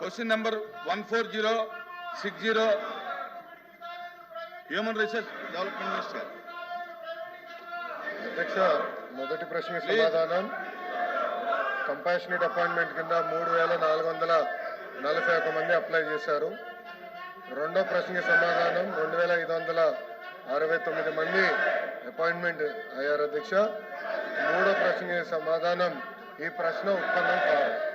Question number one four zero six zero human resource development minister అధ్యక్ష మొదటి ప్రశ్న సమాధానం కంపాషనేట్ అపాయింట్మెంట్ కింద మూడు వేల నాలుగు వందల నలభై ఒక మంది అప్లై చేశారు. రెండో ప్రశ్నకి సమాధానం రెండు వేల ఐదు వందల అరవై తొమ్మిది మంది అపాయింట్మెంట్ అయ్యారు అధ్యక్ష. మూడో ప్రశ్నకి సమాధానం ఈ ప్రశ్న ఉత్పన్నం కాదు.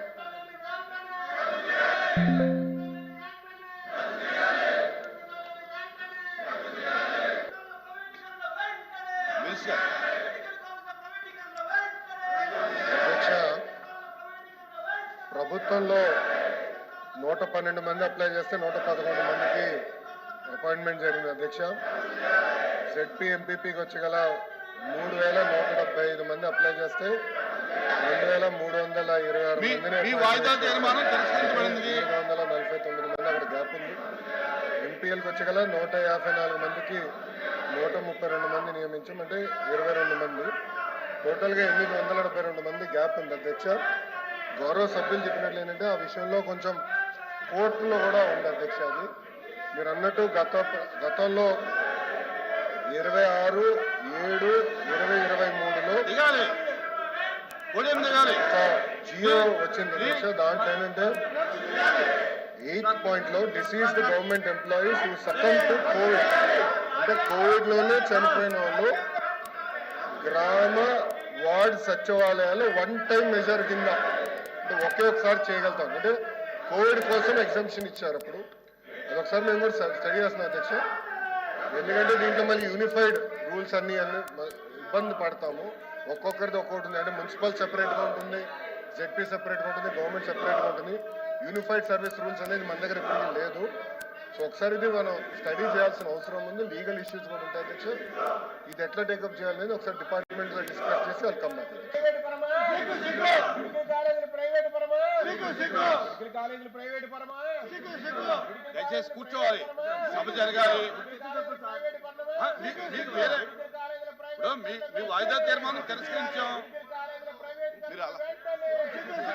నూట పన్నెండు మంది అప్లై చేస్తే నూట పదకొండు మందికి అపాయింట్మెంట్ జరిగింది అధ్యక్ష. జెడ్పీ ఎంపీపీకి వచ్చి గల మూడు వేల నూట డెబ్బై ఐదు మంది అప్లై చేస్తే రెండు వేల మూడు వందల ఇరవై ఆరు మందిని వందల నలభై తొమ్మిది మంది అక్కడ గ్యాప్ ఉంది ఎంపీఎల్కి వచ్చి గల నూట యాభై నాలుగు మందికి నూట ముప్పై రెండు మంది నియమించాం అంటే ఇరవై రెండు మంది. టోటల్గా ఎనిమిది వందల డెబ్బై రెండు మంది గ్యాప్ ఉంది అధ్యక్ష. గౌరవ సభ్యులు చెప్పినట్లు ఏంటంటే ఆ విషయంలో కొంచెం కోర్టులో కూడా ఉంది అధ్యక్ష అది. మీరు అన్నట్టు గత గతంలో ఇరవై ఆరు ఏడు ఇరవై ఇరవై మూడులో జియో వచ్చింది అధ్యక్ష. దాంట్లో ఏంటంటే ఎయిత్ పాయింట్లో deceased government employees who succumb to Covid అంటే కోవిడ్లోనే చనిపోయిన వాళ్ళు గ్రామ వార్డ్ సచివాలయాలు వన్ టైం మెజర్ కింద ఒకే ఒకసారి చేయగలుగుతాం. అంటే కోవిడ్ కోసం ఎగ్జామ్షన్ ఇచ్చారు అప్పుడు. అదొకసారి మేము కూడా స్టడీ చేస్తున్నాం అధ్యక్ష. ఎందుకంటే దీంట్లో మళ్ళీ యూనిఫైడ్ రూల్స్ అన్నీ అన్ని ఇబ్బంది పడతాము. ఒక్కొక్కరిది ఒక్కొక్కటి ఉంది. అంటే మున్సిపల్ సెపరేట్గా ఉంటుంది జెడ్పీ సెపరేట్గా ఉంటుంది గవర్నమెంట్ సెపరేట్గా ఉంటుంది. యూనిఫైడ్ సర్వీస్ రూల్స్ అనేది మన దగ్గర ఇప్పుడు లేదు. సో ఒకసారి ఇది మనం స్టడీ చేయాల్సిన అవసరం ఉంది. లీగల్ ఇష్యూస్ కూడా ఉంటాయి అధ్యక్ష. ఇది ఎట్లా టేకప్ చేయాలనేది ఒకసారి డిపార్ట్మెంట్తో డిస్కస్ చేసి వాళ్ళు కమ్ బ్యాక్ మెడికల్ కాలేజీలు ప్రైవేట్ పరమా కాలేజీలు ప్రైవేట్ పరమా దయచేసి కూర్చోవాలి. సభ జరగాలి. మీ- మీకు వేరే ఇప్పుడు వాయిదా తీర్మానం తిరస్కరించాం. మీరు అలా వెంటనే మెడికల్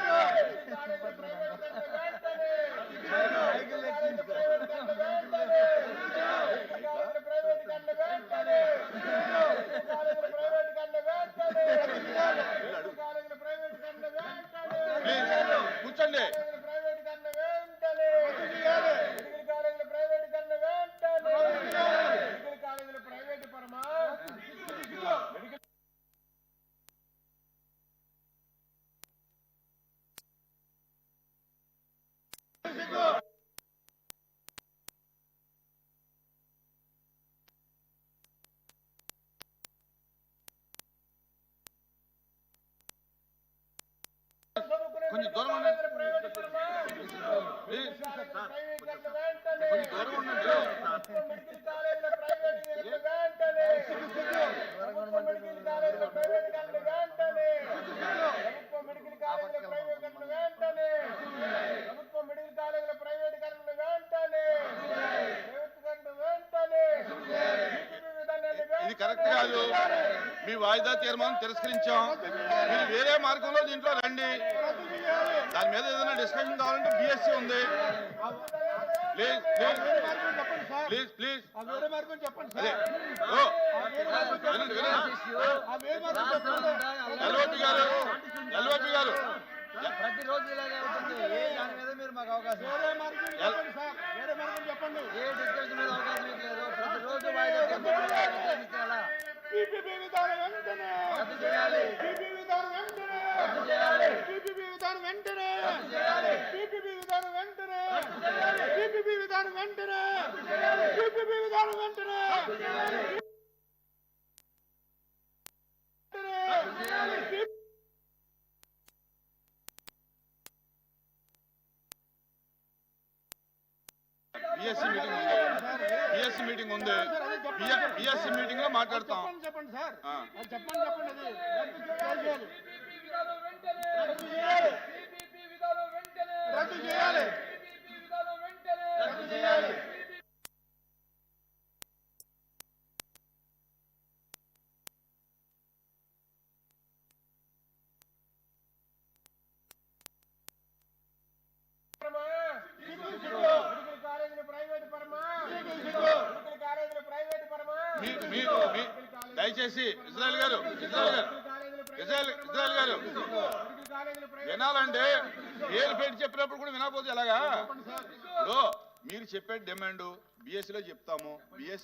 కాలేజీలు ప్రైవేట్ వెంటనే మెడికల్ కాలేజీలు ప్రైవేట్ వెంటనే మెడికల్ కాలేజీలు ప్రైవేట్ కన్నా వెంటనే మెడికల్ కాలేజీలు ప్రైవేట్ కన్నా వెంటనే మెడికల్ కాలేజీలు ప్రైవేట్ కన్నా వెంటనే ప్లీజ్ కూర్చోండి ప్రైవేట్ కన్నా వెంటనే మెడికల్ కాలేజీలు ప్రైవేట్ కన్నా వెంటనే మెడికల్ కాలేజీలు ప్రైవేట్ పరమా మెడికల్ కొంచెం దూరం ఉండండి ప్రైవేట్ పరమా ప్లీజ్ ప్రైవేట్ కన్నా వెంటనే కొంచెం దూరం ఉండండి మెడికల్ కాలేజీల ప్రైవేట్ కన్నా వెంటనే ప్రభుత్వ మెడికల్ కాలేజీల ప్రైవేట్ కన్నా వెంటనే ప్రభుత్వ మెడికల్ కాలేజీల ప్రైవేట్ కన్నా వెంటనే ప్రభుత్వ మెడికల్ కాలేజీల ప్రైవేట్ కన్నా కొంచెం దూరం ఉండండి. వెంటనే జీపీపీ విధానాన్ని ఇది కరెక్ట్ కాదు. మీ వాయిదా తీర్మానం తిరస్కరించాం. మీరు వేరే మార్గంలో దీంట్లో రండి. దాని మీద ఏదైనా డిస్కషన్ కావాలంటే బిఎస్సి ఉంది ప్లీజ్ ప్లీజ్ చెప్పండి ఎల్ఓపి గారు ఎల్ఓపి గారు ప్రతిరోజు ఇలాగే ఉంటుంది ఏ దాని మీద మీరు మాకు అవకాశం వేరే మార్గం చెప్పండి సార్ వేరే మార్గం చెప్పండి ఏ డిస్కషన్ మీద అవకాశం ఇవ్వలేదు ప్రతిరోజు వాయిదా చేయాలి పీపీ విధానం వెంటనే రద్దు చేయాలి పీపీపీ విధానం వెంటనే. పీపీపీ విధానం వెంటనే. విధానం వెంటనే. పీపీపీ విధానం వెంటనే. బిఎస్సి మీటింగ్ ఉంది. బిఎస్సి మీటింగ్ ఉంది. బిఎస్సి మీటింగ్లో మాట్లాడతాం. చెప్పండి సార్. చెప్పండి చెప్పండి అది. రద్దు చేయాలి. రద్దు చేయాలి. దయచేసి ఇజ్రాయల్ గారు ఇజ్రాయల్ గారు. ఇజ్రాయల్ ఇజ్రాయల్ గారు. వినాలంటే పేరు పెట్టి చెప్పినప్పుడు కూడా వినకపోతే ఎలాగా? మీరు చెప్పే డిమాండ్లో చెప్తాము.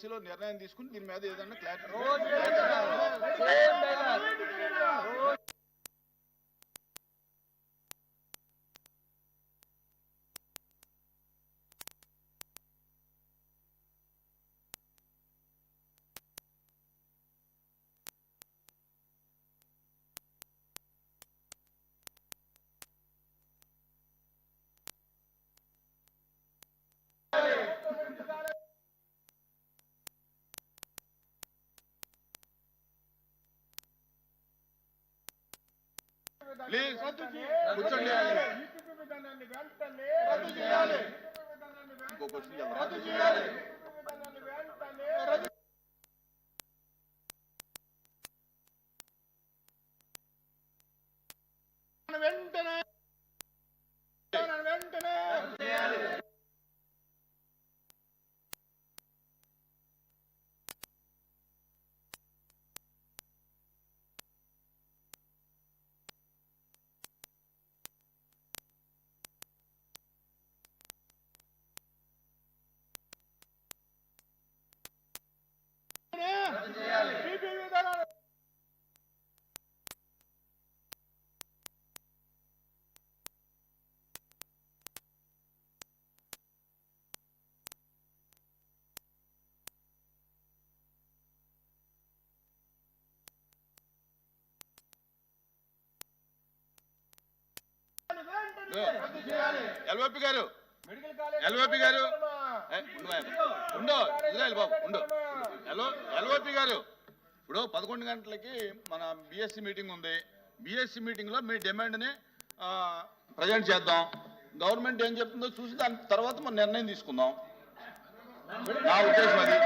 లో నిర్ణయం తీసుకుని దీని మీద ఏదన్నా క్లారిటీ ప్లీజ్. కూర్చోండి. ఇంకో క్వశ్చన్ వెంటనే ఈపీపీ విధానాన్ని రద్దు చేయాలి ఎల్ఓపి గారు. ఎల్ఓపి గారు. ఉండు ఇజ్రాయల్ బాబు ఉండు. ఎల్ఓ ఎల్ఓపి గారు. ఇప్పుడు పదకొండు గంటలకి మన బిఎస్సి మీటింగ్ ఉంది. బిఎస్సి మీటింగ్లో మీ డిమాండ్ని ప్రజెంట్ చేద్దాం. గవర్నమెంట్ ఏం చెప్తుందో చూసి దాని తర్వాత మనం నిర్ణయం తీసుకుందాం. నా ఉద్దేశం అది.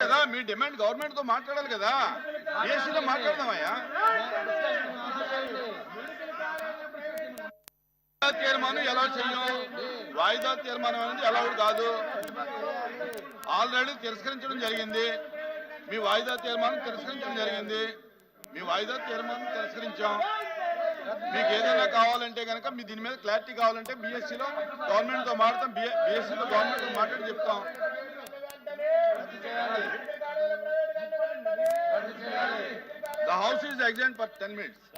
కదా మీ డిమాండ్ గవర్నమెంట్తో మాట్లాడాలి కదా. ఏసీలో మాట్లాడదామయ్యా. తీర్మానం ఎలా చేయం వాయిదా తీర్మానం అనేది అలౌడ్ కాదు. ఆల్రెడీ తిరస్కరించడం జరిగింది. మీ వాయిదా తీర్మానం తిరస్కరించడం జరిగింది. మీ వాయిదా తీర్మానం తిరస్కరించాం. మీకు ఏదైనా కావాలంటే కనుక మీ దీని మీద క్లారిటీ కావాలంటే బీఎస్సీలో గవర్నమెంట్తో మాట్లాడతాం. బీఎస్సీలో గవర్నమెంట్తో మాట్లాడి చెప్తాం. is adjourned for 10 minutes.